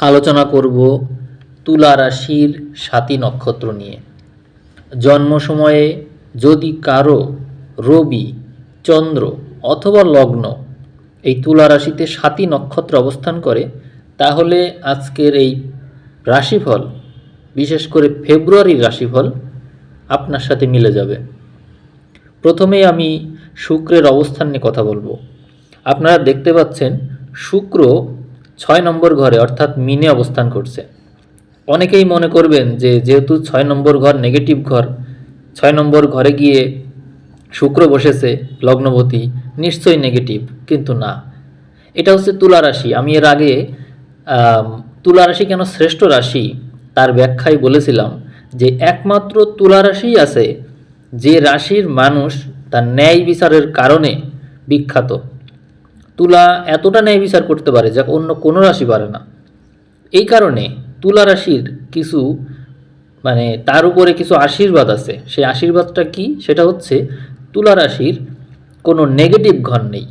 আলোচনা করব তুলা রাশির সাতী নক্ষত্র নিয়ে। জন্ম সময়ে যদি কারও রবি, চন্দ্র অথবা লগ্ন এই তুলা রাশিতে সাতী নক্ষত্র অবস্থান করে, তাহলে আজকের এই রাশিফল, বিশেষ করে ফেব্রুয়ারির রাশিফল আপনার সাথে মিলে যাবে। প্রথমেই আমি শুক্রের অবস্থান নিয়ে কথা বলব। আপনারা দেখতে পাচ্ছেন শুক্র ছয় নম্বর ঘরে অর্থাৎ মিনে অবস্থান করছে। অনেকেই মনে করবেন যে যেহেতু ছয় নম্বর ঘর নেগেটিভ ঘর, ছয় নম্বর ঘরে গিয়ে শুক্র বসেছে, লগ্নবতী, নিশ্চয়ই নেগেটিভ কিন্তু না। এটা হচ্ছে তুলা রাশি। আমি এর আগে তুলা রাশি কেন শ্রেষ্ঠ রাশি তার ব্যাখ্যায় বলেছিলাম যে একমাত্র তুলা রাশিই আছে যে রাশির মানুষ তার ন্যায় বিচারের কারণে বিখ্যাত। তুলা এতটা ন্যায় বিচার করতে পারে যা অন্য কোনো রাশি পারে না। এই কারণে তুলা রাশির কিছু মানে তার উপরে কিছু আশীর্বাদ আছে। সেই আশীর্বাদটা কি? সেটা হচ্ছে তুলা রাশির কোনো নেগেটিভ ঘর নেই।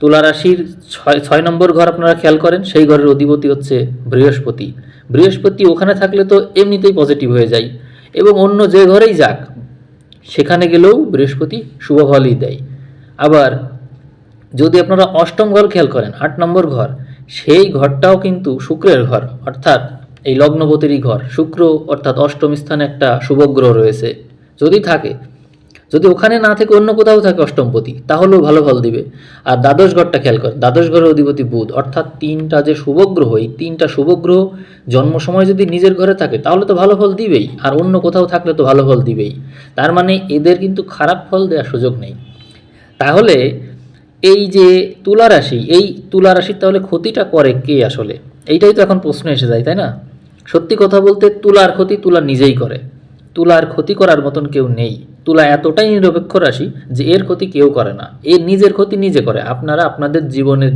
তুলা রাশির ছয় ছয় নম্বর ঘর আপনারা খেয়াল করেন, সেই ঘরের অধিপতি হচ্ছে বৃহস্পতি। বৃহস্পতি ওখানে থাকলে তো এমনিতেই পজিটিভ হয়ে যায়। এবং অন্য যে ঘরেই যাক, সেখানে গেলেও বৃহস্পতি শুভ ফলই দেয়। আবার যদি আপনারা অষ্টম ঘর খেয়াল করেন, আট নম্বর ঘর, সেই ঘরটাও কিন্তু শুক্রের ঘর, অর্থাৎ এই লগ্নপতিরই ঘর। শুক্র অর্থাৎ অষ্টম স্থানে একটা শুভগ্রহ রয়েছে, যদি থাকে। যদি ওখানে না থেকে অন্য কোথাও থাকে অষ্টমপতি, তাহলেও ভালো ফল দিবে। আর দ্বাদশ ঘরটা খেয়াল করেন, দ্বাদশ ঘরের অধিপতি বুধ, অর্থাৎ তিনটা যে শুভগ্রহ, এই তিনটা শুভগ্রহ জন্ম সময় যদি নিজের ঘরে থাকে, তাহলে তো ভালো ফল দিবেই। আর অন্য কোথাও থাকলে তো ভালো ফল দিবেই। তার মানে এদের কিন্তু খারাপ ফল দেওয়ার সুযোগ নেই। তাহলে এই যে তুলা রাশি, এই তুলা রাশির তাহলে ক্ষতিটা করে কে আসলে? এইটাই তো এখন প্রশ্ন এসে যায়, তাই না? সত্যি কথা বলতে তুলার ক্ষতি তুলা নিজেই করে। তুলার ক্ষতি করার মতন কেউ নেই। তুলা এতটাই নিরপেক্ষ রাশি যে এর ক্ষতি কেউ করে না। এর নিজের ক্ষতি নিজে করে। আপনারা আপনাদের জীবনের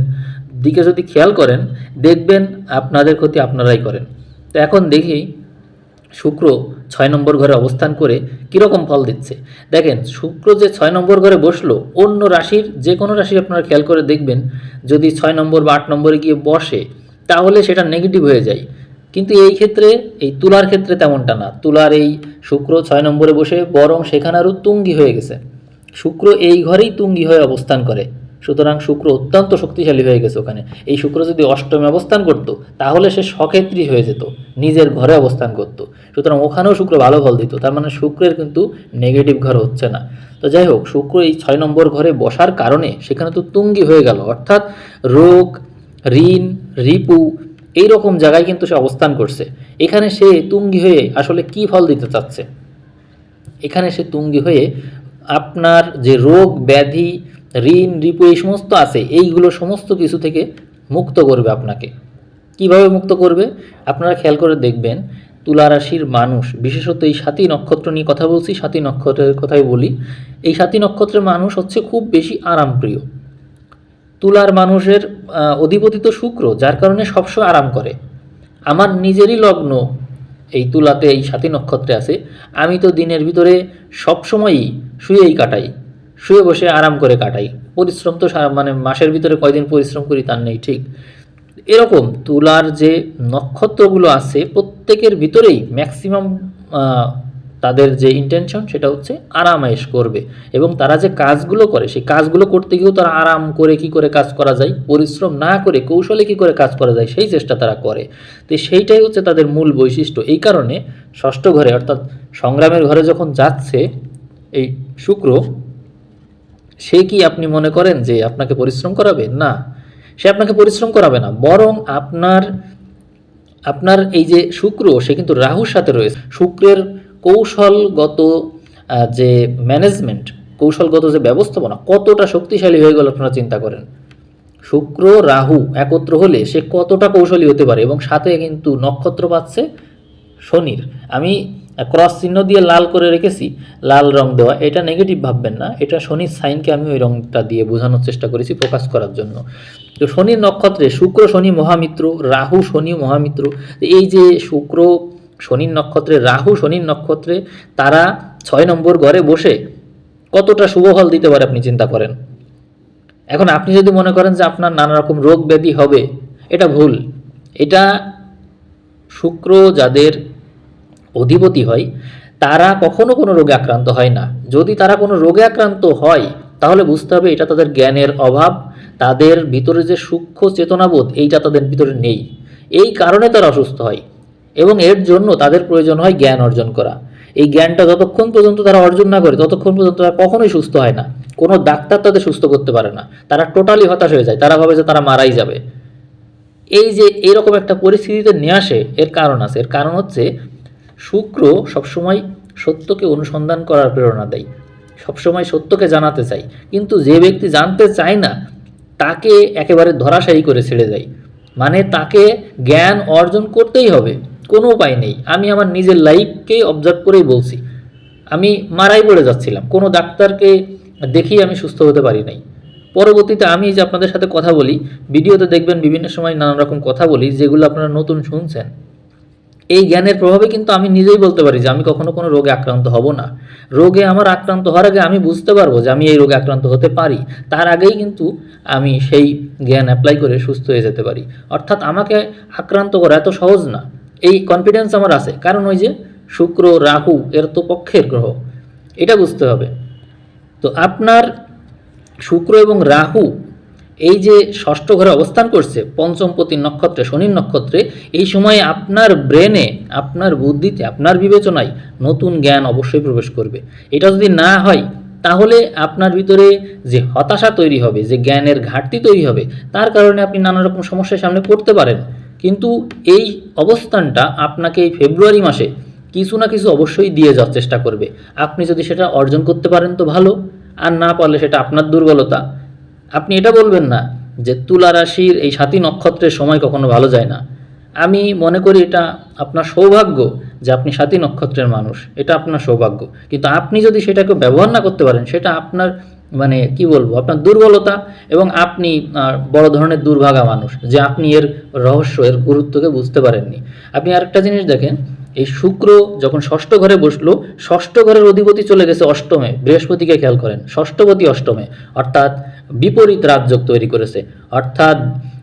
দিকে যদি খেয়াল করেন, দেখবেন আপনাদের ক্ষতি আপনারাই করেন। তো এখন দেখি শুক্র ছয় নম্বর ঘরে অবস্থান করে কীরকম ফল দিচ্ছে? দেখেন, শুক্র যে ছয় নম্বর ঘরে বসল, অন্য রাশির যে কোনো রাশি আপনারা খেয়াল করে দেখবেন, যদি ছয় নম্বর বা আট নম্বরে গিয়ে বসে, তাহলে সেটা নেগেটিভ হয়ে যায়। কিন্তু এই ক্ষেত্রে, এই তুলার ক্ষেত্রে তেমনটা না। তুলার এই শুক্র ছয় নম্বরে বসে, বরং সেখানে আরও তুঙ্গি হয়ে গেছে। শুক্র এই ঘরেই তুঙ্গি হয়ে অবস্থান করে। সুতরাং শুক্র অত্যন্ত শক্তিশালী হয়ে গেছে ওখানে। এই শুক্র যদি অষ্টমে অবস্থান করত, তাহলে সে সক্ষেত্রী হয়ে যেত, নিজের ঘরে অবস্থান করত। সুতরাং ওখানেও শুক্র ভালো ফল দিত, তার মানে শুক্রের কিন্তু নেগেটিভ ঘর হচ্ছে না। তো যাই হোক, শুক্র এই ছয় নম্বর ঘরে বসার কারণে সেখানে তো তুঙ্গি হয়ে গেল, অর্থাৎ রোগ, ঋণ, রিপু এই রকম জায়গায় কিন্তু সে অবস্থান করছে। এখানে সে তুঙ্গি হয়ে আসলে কি ফল দিতে চাচ্ছে? এখানে সে তুঙ্গি হয়ে আপনার যে রোগ, ব্যাধি ঋণ, রিপু এই সমস্ত আছে, এইগুলো সমস্ত কিছু থেকে মুক্ত করবে আপনাকে। কীভাবে মুক্ত করবে? আপনারা খেয়াল করে দেখবেন, তুলা রাশির মানুষ, বিশেষত এই সাতী নক্ষত্র নিয়ে কথা বলছি, সাতী নক্ষত্রের কথাই বলি, এই সাতী নক্ষত্রের মানুষ হচ্ছে খুব বেশি আরামপ্রিয়। তুলার মানুষের অধিপতি তো শুক্র, যার কারণে সবসময় আরাম করে। আমার নিজেরই লগ্ন এই তুলাতে, এই সাতী নক্ষত্রে আছে, আমি তো দিনের ভিতরে সবসময়ই শুয়েই কাটাই। শুয়ে বসে আরাম করে কাটাই। পরিশ্রম তো মানে মাসের ভিতরে কয়দিন পরিশ্রম করি তার নেই, ঠিক। এরকম তুলার যে নক্ষত্রগুলো আছে, প্রত্যেকের ভিতরেই ম্যাক্সিমাম তাদের যে ইন্টেনশন সেটা হচ্ছে আরামায়েশ করবে। এবং তারা যে কাজগুলো করে, সেই কাজগুলো করতে গিয়েও তারা আরাম করে কি করে কাজ করা যায়, পরিশ্রম না করে, কৌশলে কি করে কাজ করা যায়, সেই চেষ্টা তারা করে। তো সেইটাই হচ্ছে তাদের মূল বৈশিষ্ট্য। এই কারণে ষষ্ঠ ঘরে, অর্থাৎ সংগ্রামের ঘরে যখন যাচ্ছে এই শুক্র সে কি আপনি মনে করেন যে আপনাকে পরিশ্রম করাবে? না। সে আপনাকে পরিশ্রম করাবে না। বরং আপনার আপনার এই যে শুক্র, সে কিন্তু রাহুর সাথে রয়েছে। শুক্রের কৌশলগত যে ম্যানেজমেন্ট কৌশলগত যে ব্যবস্থাপনা, কতটা শক্তিশালী হয়ে গেল আপনারা চিন্তা করেন। শুক্র, রাহু একত্র হলে সে কতটা কৌশলী হতে পারে এবং সাথে কিন্তু নক্ষত্র পাচ্ছে শনির। আমি ক্রস চিহ্ন দিয়ে লাল করে রেখেছি, লাল রং দেওয়া, এটা নেগেটিভ ভাববেন না। এটা শনির সাইনকে আমি ওই রংটা দিয়ে বোঝানোর চেষ্টা করেছি প্রকাশ করার জন্য। তো শনির নক্ষত্রে শুক্র, শনি মহামিত্র, রাহু, শনি মহামিত্র এই যে শুক্র শনির নক্ষত্রে, রাহু শনির নক্ষত্রে তারা ছয় নম্বর ঘরে বসে কতটা শুভ ফল দিতে পারে আপনি চিন্তা করেন। এখন আপনি যদি মনে করেন যে আপনার নানা রকম রোগ ব্যাধি হবে, এটা ভুল। এটা শুক্র যাদের অধিপতি হয়, তারা কখনো কোনো রোগে আক্রান্ত হয় না। যদি তারা কোনো রোগে আক্রান্ত হয়, তাহলে বুঝতে হবে এটা তাদের জ্ঞানের অভাব, তাদের ভিতরে যে সূক্ষ্ম চেতনাবোধ, এইটা তাদের ভিতরে নেই। এই কারণে তারা অসুস্থ হয় এবং এর জন্য তাদের প্রয়োজন হয় জ্ঞান অর্জন করা। এই জ্ঞানটা যতক্ষণ পর্যন্ত তারা অর্জন না করে, ততক্ষণ পর্যন্ত তারা কখনোই সুস্থ হয় না। কোনো ডাক্তার তাদের সুস্থ করতে পারে না। তারা টোটালি হতাশ হয়ে যায়। তারা ভাবে যে তারা মারাই যাবে। এই যে এরকম একটা পরিস্থিতিতে নিয়ে আসে, এর কারণ আছে। এর কারণ হচ্ছে শুক্র সবসময় সত্যকে অনুসন্ধান করার প্রেরণা দেয়। সবসময় সত্যকে জানাতে চাই কিন্তু যে ব্যক্তি জানতে চায় না, তাকে একেবারে ধরাশায়ী করে ছেড়ে দেয়। মানে তাকে জ্ঞান অর্জন করতেই হবে। কোনো উপায় নেই। আমি আমার নিজের লাইফকে অবজার্ভ করেই বলছি। আমি মারাই পড়ে যাচ্ছিলাম। কোনো ডাক্তারকে দেখেই আমি সুস্থ হতে পারি নাই। পরবর্তীতে আমি যে আপনাদের সাথে কথা বলি, ভিডিওতে দেখবেন বিভিন্ন সময় নানান রকম কথা বলি, যেগুলো আপনারা নতুন শুনছেন। এই জ্ঞানের প্রভাবে কিন্তু আমি নিজেই বলতে পারি যে আমি কখনো কোনো রোগে আক্রান্ত হব না। রোগে আমার আক্রান্ত হওয়ার আগে আমি বুঝতে পারব যে আমি এই রোগে আক্রান্ত হতে পারি। তার আগেই কিন্তু আমি সেই জ্ঞান অ্যাপ্লাই করে সুস্থ হয়ে যেতে পারি। অর্থাৎ আমাকে আক্রান্ত করা এত সহজ না। এই কনফিডেন্স আমার আছে। কারণ ওই যে শুক্র, রাহু এর তো পক্ষের গ্রহ। এটা বুঝতে হবে। তো আপনার শুক্র এবং রাহু এই যে ষষ্ঠ ঘরে অবস্থান করছে, পঞ্চমপতি নক্ষত্রে, শনির নক্ষত্রে, এই সময়ে আপনার ব্রেনে, আপনার বুদ্ধিতে, আপনার বিবেচনায় নতুন জ্ঞান অবশ্যই প্রবেশ করবে। এটা যদি না হয়, তাহলে আপনার ভিতরে যে হতাশা তৈরি হবে, যে জ্ঞানের ঘাটতি তৈরি হবে, তার কারণে আপনি নানা রকম সমস্যার সামনে পড়তে পারেন। কিন্তু এই অবস্থানটা আপনাকে এই ফেব্রুয়ারি মাসে কিছু না কিছু অবশ্যই দিয়ে যাওয়ার চেষ্টা করবে। আপনি যদি সেটা অর্জন করতে পারেন তো ভালো, আর না পারলে সেটা আপনার দুর্বলতা। আপনি এটা বলবেন না যে তুলা রাশির এই সাতই নক্ষত্রের সময় কখনো ভালো যায় না। আমি মনে করি এটা আপনার সৌভাগ্য যে আপনি সাতই নক্ষত্রের মানুষ। এটা আপনার সৌভাগ্য। কিন্তু আপনি যদি সেটাকে ব্যবহার না করতে পারেন, সেটা আপনার মানে কি বলব, আপনার দুর্বলতা এবং আপনি বড় ধরনের দুর্ভাগা মানুষ যে আপনি এর রহস্য, এর গুরুত্বকে বুঝতে পারেননি। আপনি আরেকটা জিনিস দেখেন এই শুক্র যখন ষষ্ঠ ঘরে বসল, ষষ্ঠ ঘরের অধিপতি চলে গেছে অষ্টমে, বৃহস্পতিকে খেয়াল করেন, ষষ্ঠপতি অষ্টমে, অর্থাৎ বিপরীত রাজযোগ তৈরি করেছে। অর্থাৎ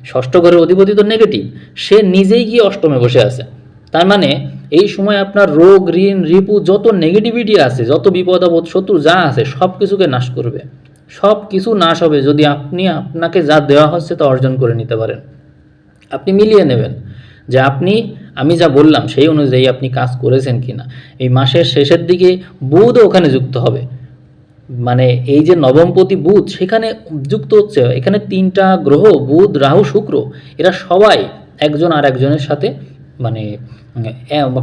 ষষ্ঠ ঘরের অধিপতি তো নেগেটিভ সে নিজেই গিয়ে অষ্টমে বসে আছে। তার মানে এই সময় আপনার রোগ, ঋণ, রিপু, যত নেগেটিভিটি আছে, যত বিপদ, আপদ, শত্রু যা আছে, সব কিছুকে নাশ করবে। সব কিছু নাশ হবে যদি আপনি আপনাকে যা দেওয়া হচ্ছে তা অর্জন করে নিতে পারেন। আপনি মিলিয়ে নেবেন। যে আপনি, আমি যা বললাম সেই অনুযায়ী আপনি কাজ করেছেন কিনা। এই মাসের শেষের দিকে বুধও ওখানে যুক্ত হবে। মানে এই যে নবমপতি বুধ, সেখানে যুক্ত হচ্ছে। এখানে তিনটা গ্রহ, বুধ, রাহু, শুক্র। এরা সবাই একজন আর একজনের সাথে মানে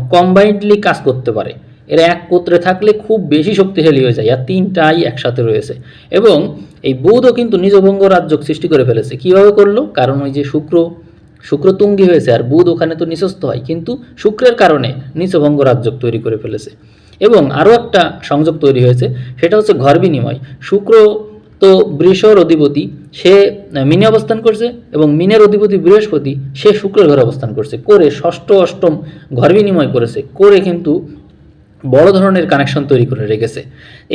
কম্বাইন্ডলি কাজ করতে পারে। এরা এক কোত্রে থাকলে খুব বেশি শক্তিশালী হয়ে যায়। আর তিনটাই একসাথে রয়েছে। এবং এই বুধও কিন্তু নিজভঙ্গ রাজ্য সৃষ্টি করে ফেলেছে। কীভাবে করল? কারণ ওই যে শুক্র শুক্র তুঙ্গি হয়েছে আর বুধ ওখানে তো নিচস্থ হয়, কিন্তু শুক্রের কারণে নিচভঙ্গ রাজ্য তৈরি করে ফেলেছে। এবং আরও একটা সংযোগ তৈরি হয়েছে, সেটা হচ্ছে ঘর বিনিময়। শুক্র তো বৃষর অধিপতি, সে মিনে অবস্থান করছে এবং মিনের অধিপতি বৃহস্পতি, সে শুক্রের ঘরে অবস্থান করছে। করে ষষ্ঠ, অষ্টম ঘর বিনিময় করেছে। করে কিন্তু বড় ধরনের কানেকশন তৈরি করে রেখেছে।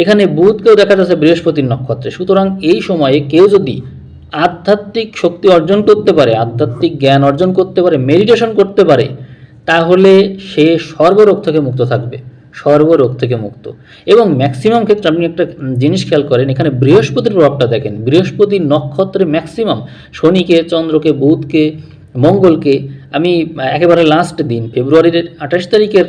এখানে বুধকেও দেখা যাচ্ছে বৃহস্পতির নক্ষত্রে। সুতরাং এই সময়ে কেউ যদি আধ্যাত্মিক শক্তি অর্জন করতে পারে, আধ্যাত্মিক জ্ঞান অর্জন করতে পারে মেডিটেশন করতে পারে, তাহলে সে সর্বরোগ থেকে মুক্ত থাকবে, সর্বরোগ থেকে মুক্ত। এবং ম্যাক্সিমাম ক্ষেত্রে আপনি একটা জিনিস খেয়াল করেন, এখানে বৃহস্পতির প্রভাবটা দেখেন বৃহস্পতি নক্ষত্রে ম্যাক্সিমাম শনিকে, চন্দ্রকে, বুধকে, মঙ্গলকে আমি একেবারে লাস্ট দিন, ফেব্রুয়ারির আঠাশ তারিখের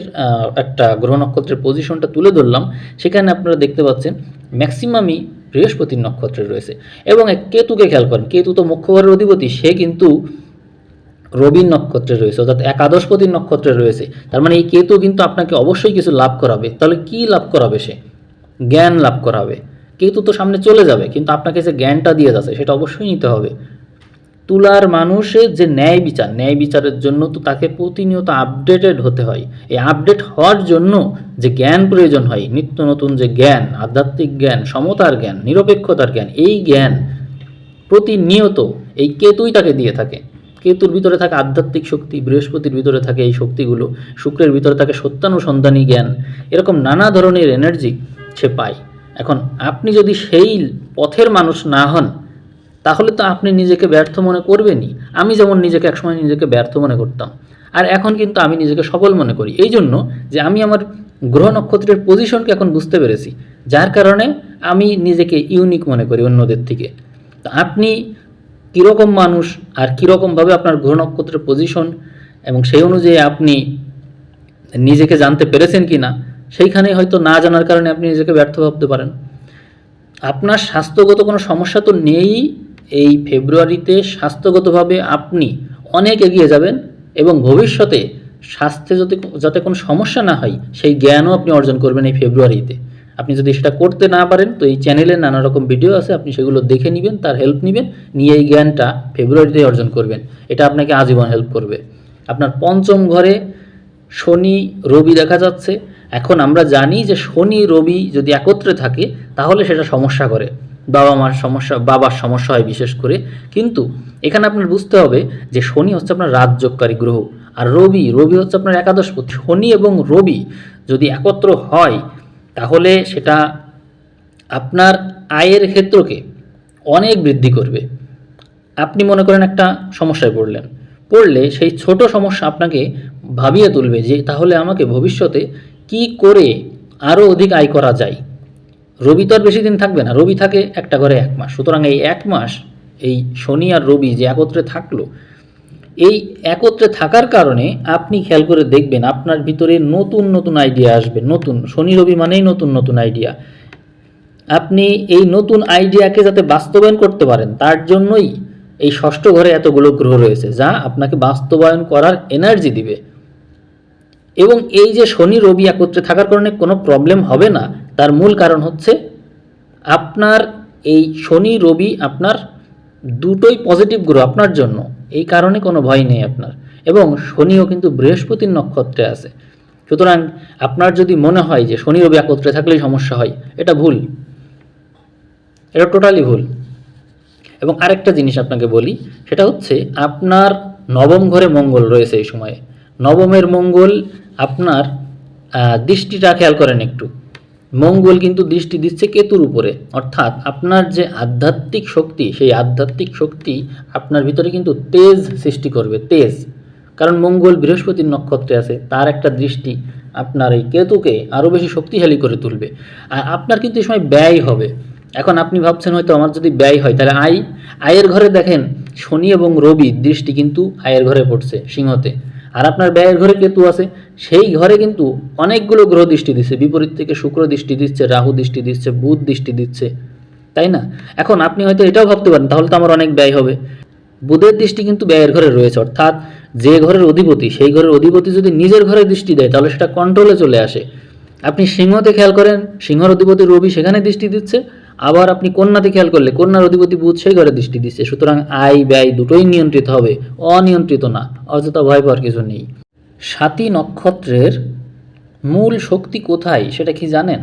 একটা গ্রহ নক্ষত্রের পজিশনটা তুলে ধরলাম। সেখানে আপনারা দেখতে পাচ্ছেন ম্যাক্সিমামই বৃহস্পতির নক্ষত্রে রয়েছে। এবং কেতুকে খেয়াল করেন, কেতু তো মুখ্য ঘরের অধিপতি, সে কিন্তু রবির নক্ষত্রে রয়েছে, অর্থাৎ একাদশপতির নক্ষত্রে রয়েছে। তার মানে এই কেতু কিন্তু আপনাকে অবশ্যই কিছু লাভ করাবে। তাহলে কি লাভ করাবে সে? জ্ঞান লাভ করাবে। কেতু তো সামনে চলে যাবে, কিন্তু আপনাকে যে জ্ঞানটা দিয়ে যাচ্ছে, সেটা অবশ্যই নিতে হবে। তুলার মানুষের যে ন্যায় বিচার, ন্যায় বিচারের জন্য তো তাকে প্রতিনিয়ত আপডেটেড হতে হয়। এই আপডেট হওয়ার জন্য যে জ্ঞান প্রয়োজন হয়, নিত্য নতুন যে জ্ঞান, আধ্যাত্মিক জ্ঞান, সমতার জ্ঞান, নিরপেক্ষতার জ্ঞান, এই জ্ঞান প্রতিনিয়ত এই কেতুই তাকে দিয়ে থাকে। কেতুর ভিতরে থাকে আধ্যাত্মিক শক্তি, বৃহস্পতির ভিতরে থাকে এই শক্তিগুলো, শুক্রের ভিতরে থাকে সত্যানুসন্ধানী জ্ঞান। এরকম নানা ধরনের এনার্জি সে পায়। এখন আপনি যদি সেই পথের মানুষ না হন তাহলে তো আপনি নিজেকে ব্যর্থ মনে করবেনই। আমি যেমন নিজেকে একসময় নিজেকে ব্যর্থ মনে করতাম। আর এখন কিন্তু আমি নিজেকে সফল মনে করি। এই জন্য যে আমি আমার গ্রহ নক্ষত্রের পজিশনকে এখন বুঝতে পেরেছি, যার কারণে আমি নিজেকে ইউনিক মনে করি অন্যদের থেকে। তো আপনি কীরকম মানুষ আর কীরকমভাবে আপনার গ্রহ নক্ষত্রের পজিশন এবং সেই অনুযায়ী আপনি নিজেকে জানতে পেরেছেন কি না সেইখানে হয়তো না জানার কারণে আপনি নিজেকে ব্যর্থ ভাবতে পারেন। আপনার স্বাস্থ্যগত কোনো সমস্যা তো নেই এই ফেব্রুয়ারিতে স্বাস্থ্যগতভাবে আপনি অনেক এগিয়ে যাবেন এবং ভবিষ্যতে স্বাস্থ্যে যাতে যাতে কোনো সমস্যা না হয়, সেই জ্ঞানও আপনি অর্জন করবেন এই ফেব্রুয়ারিতে। আপনি যদি সেটা করতে না পারেন, তো এই চ্যানেলে নানা রকম ভিডিও আছে, আপনি সেগুলো দেখে নেবেন, তার হেল্প নেবেন, নিয়ে এই জ্ঞানটা ফেব্রুয়ারিতে অর্জন করবেন। এটা আপনাকে আজীবন হেল্প করবে। আপনার পঞ্চম ঘরে শনি, রবি দেখা যাচ্ছে। এখন আমরা জানি যে শনি, রবি যদি একত্রে থাকে, তাহলে সেটা সমস্যা করে। বাবা মার সমস্যা, বাবার সমস্যা হয় বিশেষ করে। কিন্তু এখানে আপনার বুঝতে হবে যে শনি হচ্ছে আপনার রাজযোগকারী গ্রহ। আর রবি রবি হচ্ছে আপনার একাদশ একাদশপতি। শনি এবং রবি যদি একত্র হয়, তাহলে সেটা আপনার আয়ের ক্ষেত্রকে অনেক বৃদ্ধি করবে। আপনি মনে করেন একটা সমস্যায় পড়লেন। পড়লে সেই ছোট সমস্যা আপনাকে ভাবিয়ে তুলবে যে তাহলে আমাকে ভবিষ্যতে কি করে আরও অধিক আয় করা যায়। রবি তো আর বেশি দিন থাকবে না, রবি থাকে একটা ঘরে এক মাস। সুতরাং এই এক মাস, এই শনি আর রবি যে একত্রে থাকল, এই একত্রে থাকার কারণে আপনি খেয়াল করে দেখবেন আপনার ভিতরে নতুন নতুন আইডিয়া আসবে, নতুন, শনি রবি মানেই নতুন নতুন আইডিয়া আপনি এই নতুন আইডিয়াকে যাতে বাস্তবায়ন করতে পারেন, তার জন্যই এই ষষ্ঠ ঘরে এতগুলো গ্রহ রয়েছে, যা আপনাকে বাস্তবায়ন করার এনার্জি দিবে। এবং এই যে শনি রবি একত্রে থাকার কারণে কোনো প্রবলেম হবে না তার মূল কারণ হচ্ছে আপনার এই শনি, রবি আপনার দুটোই পজিটিভ গ্রহ আপনার জন্য। এই কারণে কোনো ভয় নেই আপনার। এবং শনিও কিন্তু বৃহস্পতির নক্ষত্রে আছে। সুতরাং আপনার যদি মনে হয় যে শনি, রবি একত্রে থাকলেই সমস্যা হয়, এটা ভুল। এটা টোটালি ভুল। এবং আরেকটা জিনিস আপনাকে বলি, সেটা হচ্ছে আপনার নবম ঘরে মঙ্গল রয়েছে এই সময়ে। নবমের মঙ্গল আপনার দৃষ্টিটা খেয়াল করেন একটু। মঙ্গল কিন্তু দৃষ্টি দিচ্ছে কেতুর উপরে। অর্থাৎ আপনার যে আধ্যাত্মিক শক্তি, সেই আধ্যাত্মিক শক্তি আপনার ভিতরে কিন্তু তেজ সৃষ্টি করবে, তেজ। কারণ মঙ্গল বৃহস্পতির নক্ষত্রে আছে, তার একটা দৃষ্টি আপনার এই কেতুকে আরও বেশি শক্তিশালী করে তুলবে। আর আপনার কিন্তু এই সময় ব্যয় হবে। এখন আপনি ভাবছেন হয়তো আমার যদি ব্যয় হয়, তাহলে আয় আয়ের ঘরে দেখেন, শনি এবং রবি দৃষ্টি কিন্তু আয়ের ঘরে পড়ছে, সিংহতে। আর আপনার ব্যয়ের ঘরে কেতু আছে সেই ঘরে কিন্তু অনেকগুলো গ্রহ দৃষ্টি দিচ্ছে। বিপরীত থেকে শুক্র দৃষ্টি দিচ্ছে, রাহু দৃষ্টি দিচ্ছে, বুধ দৃষ্টি দিচ্ছে। তাই না? এখন আপনি হয়তো এটাও ভাবতে পারেন, তাহলে তো আমার অনেক ব্যয় হবে। বুধের দৃষ্টি কিন্তু ব্যয়ের ঘরে রয়েছে, অর্থাৎ যে ঘরের অধিপতি, সেই ঘরের অধিপতি যদি নিজের ঘরে দৃষ্টি দেয়, তাহলে সেটা কন্ট্রোলে চলে আসে। আপনি সিংহতে খেয়াল করেন, সিংহর অধিপতি রবি সেখানে দৃষ্টি দিচ্ছে, আবার আপনি কন্যাতে খেয়াল করলে কন্যার অধিপতি বুধ সেই ঘরে দৃষ্টি দিচ্ছে। সুতরাং আয় ব্যয় দুটোই নিয়ন্ত্রিত হবে, অনিয়ন্ত্রিত না, অযথা ভয় পাওয়ার কিছু নেই। সাতী নক্ষত্রের মূল শক্তি কোথায় সেটা কি জানেন?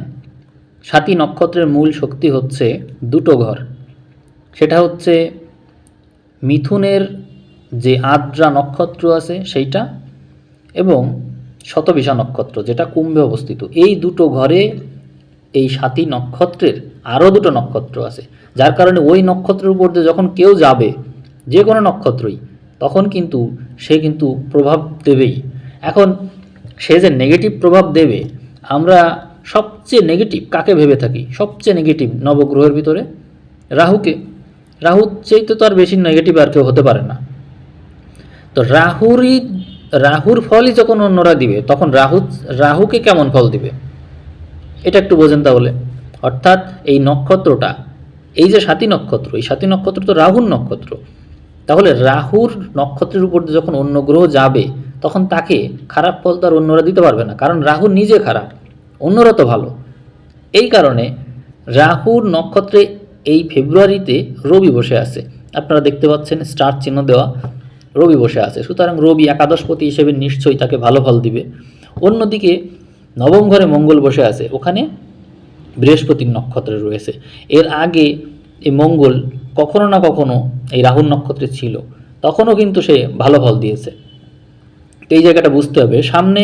সাতী নক্ষত্রের মূল শক্তি হচ্ছে দুটো ঘর। সেটা হচ্ছে মিথুনের যে আদ্রা নক্ষত্র আছে সেইটা এবং শতবিশা নক্ষত্র যেটা কুম্ভে অবস্থিত। এই দুটো ঘরে এই সাতী নক্ষত্রের আরও দুটো নক্ষত্র আছে। যার কারণে ওই নক্ষত্রের উপর দিয়ে যখন কেউ যাবে, যে কোনো নক্ষত্রই, তখন কিন্তু সে কিন্তু প্রভাব দেবেই। এখন সে যে নেগেটিভ প্রভাব দেবে, আমরা সবচেয়ে নেগেটিভ কাকে ভেবে থাকি? সবচেয়ে নেগেটিভ নবগ্রহের ভিতরে? রাহুকে? রাহুর চেয়ে তো আর বেশি নেগেটিভ আর কেউ হতে পারে না। তো রাহুরই, রাহুর ফলই যখন অন্যরা দিবে, তখন রাহু, রাহুকে কেমন ফল দিবে? এটা একটু বোঝেন তাহলে। অর্থাৎ এই নক্ষত্রটা, এই যে সাতী নক্ষত্র, এই সাতী নক্ষত্র তো রাহুর নক্ষত্র। তাহলে রাহুর নক্ষত্রের উপর যখন অন্য গ্রহ যাবে তখন তাকে খারাপ ফল তো আর অন্যরা দিতে পারবে না, কারণ রাহু নিজে খারাপ, অন্যরা তো ভালো। এই কারণে রাহুর নক্ষত্রে এই ফেব্রুয়ারিতে রবি বসে আছে। আপনারা দেখতে পাচ্ছেন স্টার চিহ্ন দেওয়া, রবি বসে আছে। সুতরাং রবি একাদশপতি হিসেবে নিশ্চয়ই তাকে ভালো ফল দিবে। অন্যদিকে নবম ঘরে মঙ্গল বসে আছে। ওখানে বৃহস্পতির নক্ষত্রে রয়েছে। এর আগে এই মঙ্গল কখনো না কখনো এই রাহুর নক্ষত্রে ছিল। তখনও কিন্তু সে ভালো ফল দিয়েছে। এই জায়গাটা বুঝতে হবে। সামনে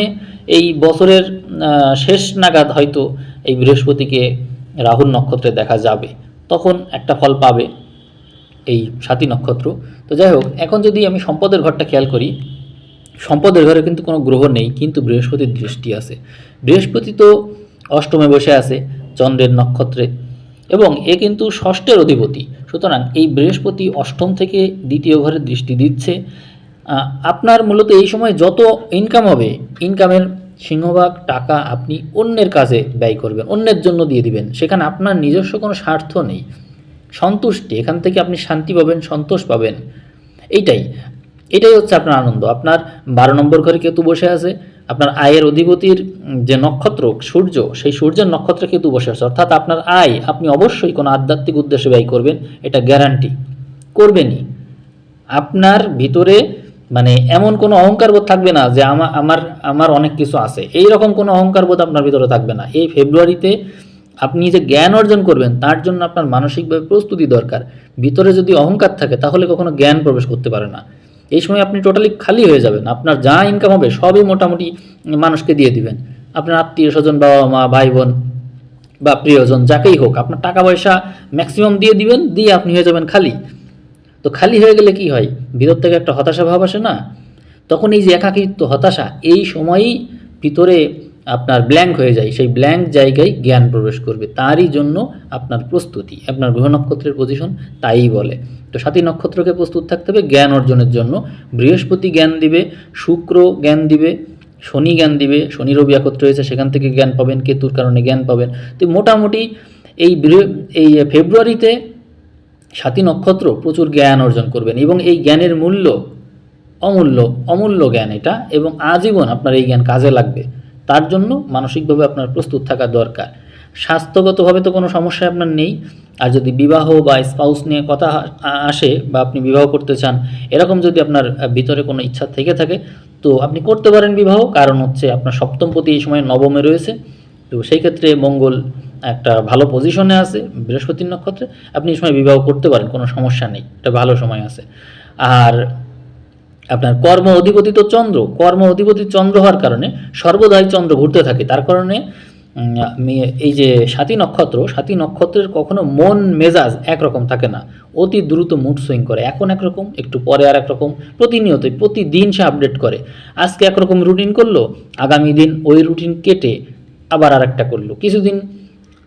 এই বছরের শেষ নাগাদ হয়তো এই বৃহস্পতিকে রাহুর নক্ষত্রে দেখা যাবে। তখন একটা ফল পাবে এই সাতী নক্ষত্র। তো যাই হোক, এখন যদি আমি সম্পদের ঘরটা খেয়াল করি, সম্পদের ঘরে কিন্তু কোনো গ্রহ নেই, কিন্তু বৃহস্পতির দৃষ্টি আছে। বৃহস্পতি তো অষ্টমে বসে আছে চন্দ্রের নক্ষত্রে এবং এ কিন্তু ষষ্ঠের অধিপতি। সুতরাং এই বৃহস্পতি অষ্টম থেকে দ্বিতীয় ঘরে দৃষ্টি দিচ্ছে। আপনার মূলত এই সময় যত ইনকাম হবে ইনকামের সিংহভাগ টাকা আপনি অন্যের কাজে ব্যয় করবেন, অন্যের জন্য দিয়ে দিবেন। সেখানে আপনার নিজস্ব কোনো স্বার্থ নেই। সন্তুষ্টি, এখান থেকে আপনি শান্তি পাবেন, সন্তোষ পাবেন। এইটাই। এটাই হচ্ছে আপনার আনন্দ। আপনার বারো নম্বর ঘরে কেতু বসে আছে। আপনার আয়ের অধিপতির যে নক্ষত্র, সূর্য, সেই সূর্যের নক্ষত্রে কেতু বসে আছে। অর্থাৎ আপনার আয়, আপনি অবশ্যই কোনো আধ্যাত্মিক উদ্দেশ্যে ব্যয় করবেন, এটা গ্যারান্টি করবেনই। আপনার ভিতরে মানে এমন কোনো অহংকার বোধ থাকবে না যে আমার আমার আমার অনেক কিছু আছে। এই রকম কোনো অহংকার বোধ আপনার ভিতরে থাকবে না। এই ফেব্রুয়ারিতে আপনি যে জ্ঞান অর্জন করবেন, তার জন্য আপনার মানসিকভাবে প্রস্তুতি দরকার। ভিতরে যদি অহংকার থাকে, তাহলে কখনো জ্ঞান প্রবেশ করতে পারে না। এই সময় আপনি টোটালি খালি হয়ে যাবেন। আপনার যা ইনকাম হবে, সবই মোটামুটি মানুষকে দিয়ে দিবেন। আপনার আত্মীয় স্বজন বাবা মা ভাই বোন বা প্রিয়জন, যাকেই হোক, আপনার টাকা পয়সা ম্যাক্সিমাম দিয়ে দিবেন, দিয়ে আপনি হয়ে যাবেন খালি। তো খালি হয়ে গেলে কি হয়? ভিতর থেকে একটা হতাশা ভাব আসে না? তখন এই যে একাকিত্ব, হতাশা, এই সময়ই ভিতরে আপনার ব্ল্যাঙ্ক হয়ে যায়। সেই ব্ল্যাঙ্ক জায়গায় জ্ঞান প্রবেশ করবে। তারই জন্য আপনার প্রস্তুতি, আপনার গ্রহ নক্ষত্রের পজিশন তাই বলে। তো সাতী নক্ষত্রকে প্রস্তুত থাকতে হবে জ্ঞান অর্জনের জন্য। বৃহস্পতি জ্ঞান দিবে, শুক্র জ্ঞান দিবে, শনি জ্ঞান দিবে, শনি রবি একত্র হয়েছে, সেখান থেকে জ্ঞান পাবেন, কেতুর কারণে জ্ঞান পাবেন। তো মোটামুটি এই এই ফেব্রুয়ারিতে সাতী নক্ষত্র প্রচুর জ্ঞান অর্জন করবেন এবং এই জ্ঞানের মূল্য অমূল্য অমূল্য জ্ঞান এটা এবং আজীবন আপনার এই জ্ঞান কাজে লাগবে। তার জন্য মানসিকভাবে আপনার প্রস্তুত থাকা দরকার। স্বাস্থ্যগতভাবে তো কোনো সমস্যা আপনার নেই। আর যদি বিবাহ বা স্পাউস নিয়ে কথা আসে বা আপনি বিবাহ করতে চান, এরকম যদি আপনার ভিতরে কোনো ইচ্ছা থেকে থাকে, তো আপনি করতে পারেন বিবাহ। কারণ হচ্ছে আপনার সপ্তমপতি এই সময় নবমে রয়েছে। তো সেই ক্ষেত্রে মঙ্গল একটা ভালো পজিশনে আছে বৃহস্পতির নক্ষত্রে, আপনি এই সময় বিবাহ করতে পারেন, কোনো সমস্যা নেই, এটা ভালো সময় আছে। আর আপনার কর্ম অধিপতি তো চন্দ্র, কর্ম অধিপতি চন্দ্র হওয়ার কারণে সর্বদাই চন্দ্র ঘুরতে থাকে, তার কারণে এই যে সাতী নক্ষত্র, সাতী নক্ষত্রের কখনো মন মেজাজ একরকম থাকে না, অতি দ্রুত মুড সুইং করে, এখন একরকম, একটু পরে আর একরকম, প্রতিনিয়তই, প্রতিদিন সে আপডেট করে, আজকে একরকম রুটিন করল, আগামী দিন ওই রুটিন কেটে আবার আরেকটা করল, কিছুদিন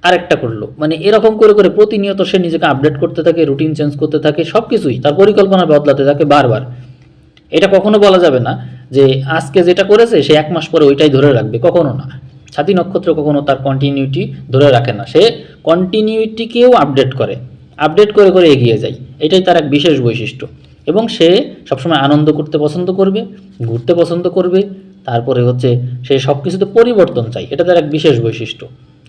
আরেকটা করল। মানে এরকম করে করে প্রতিনিয়ত সে নিজেকে আপডেট করতে থাকে রুটিন চেঞ্জ করতে থাকে সব কিছুই তার পরিকল্পনা বদলাতে থাকে বারবার। এটা কখনো বলা যাবে না যে আজকে যেটা করেছে, সে এক মাস পরে ওইটাই ধরে রাখবে, কখনো না। ছাতি নক্ষত্র কখনো তার কন্টিনিউটি ধরে রাখে না। সে কন্টিনিউটিকেও আপডেট করে। আপডেট করে করে এগিয়ে যায়। এটাই তার এক বিশেষ বৈশিষ্ট্য। এবং সে সবসময় আনন্দ করতে পছন্দ করবে, ঘুরতে পছন্দ করবে, তারপরে হচ্ছে সে সব কিছুতে পরিবর্তন চাই এটা তার এক বিশেষ বৈশিষ্ট্য।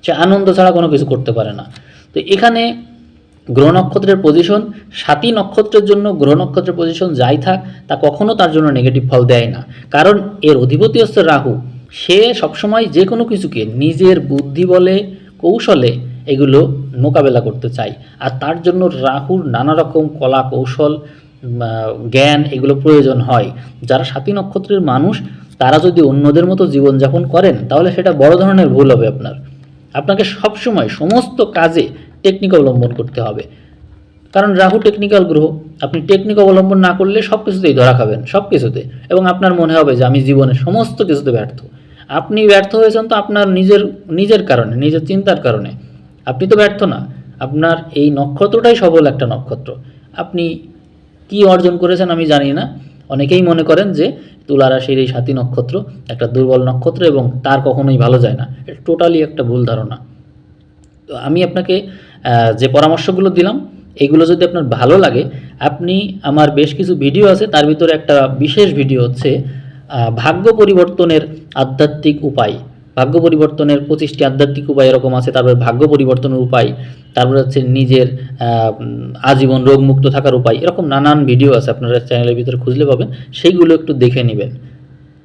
সে আনন্দ ছাড়া কোনো কিছু করতে পারে না। তো এখানে গ্রহ নক্ষত্রের পজিশন সাতই নক্ষত্রের জন্য গ্রহ নক্ষত্রের পজিশন যাই থাক, তা কখনো তার জন্য নেগেটিভ ফল দেয় না। কারণ এর অধিপতি হচ্ছে রাহু। সে সবসময় যে কোনো কিছুকে নিজের বুদ্ধি বলে, কৌশলে এগুলো মোকাবেলা করতে চায়। আর তার জন্য রাহুর নানা রকম কলা কৌশল জ্ঞান এগুলো প্রয়োজন হয়। যারা সাতী নক্ষত্রের মানুষ, তারা যদি অন্যদের মতো জীবনযাপন করেন, তাহলে সেটা বড় ধরনের ভুল হবে আপনার। আপনাকে সবসময় সমস্ত কাজে টেকনিক অবলম্বন করতে হবে। কারণ রাহু টেকনিক্যাল গ্রহ, আপনি টেকনিক অবলম্বন না করলে সব কিছুতেই ধরা খাবেন সব কিছুতে এবং আপনার মনে হবে যে আমি জীবনে সমস্ত কিছুতে ব্যর্থ। আপনি ব্যর্থ হয়েছেন তো আপনার নিজের নিজের কারণে, নিজের চিন্তার কারণে। আপনি তো ব্যর্থ না। আপনার এই নক্ষত্রটাই সবল একটা নক্ষত্র। আপনি কি অর্জন করেছেন আমি জানি না। অনেকেই মনে করেন যে তুলা রাশির এই সাতী নক্ষত্র একটা দুর্বল নক্ষত্র এবং তার কখনোই ভালো যায় না। এটা টোটালি একটা ভুল ধারণা। তো আমি আপনাকে যে পরামর্শগুলো দিলাম, এগুলো যদি আপনার ভালো লাগে, আপনি আমার বেশ কিছু ভিডিও আছে, তার ভিতরে একটা বিশেষ ভিডিও হচ্ছে ভাগ্য পরিবর্তনের আধ্যাত্মিক উপায়। ভাগ্য পরিবর্তনের পঁচিশটি আধ্যাত্মিক উপায় এরকম আছে, তারপরে ভাগ্য পরিবর্তনের উপায়, তারপরে হচ্ছে নিজের আজীবন রোগমুক্ত থাকার উপায়, এরকম নানান ভিডিও আছে, আপনারা চ্যানেলের ভিতরে খুঁজলে পাবেন, সেইগুলো একটু দেখে নেবেন।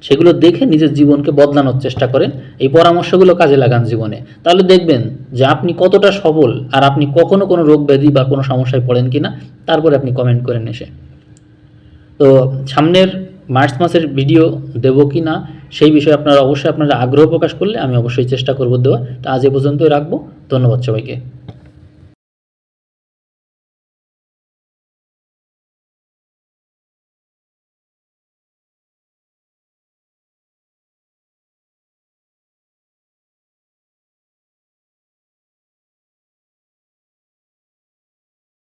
সেগুলো দেখে নিজের জীবনকে বদলানোর চেষ্টা করেন, এই পরামর্শগুলো কাজে লাগান জীবনে। তাহলে দেখবেন যে আপনি কতটা সবল, আর আপনি কখনো কোনো রোগ ব্যাধি বা কোনো সমস্যায় পড়েন কিনা, তারপরে আপনি কমেন্ট করেন এসে তো সামনের মার্চ মাসের ভিডিও দেবো কি না, সেই বিষয়ে আপনারা অবশ্যই আপনারা আগ্রহ প্রকাশ করলে আমি অবশ্যই চেষ্টা করব দেওয়া তো আজ এ পর্যন্তই রাখব। ধন্যবাদ সবাইকে।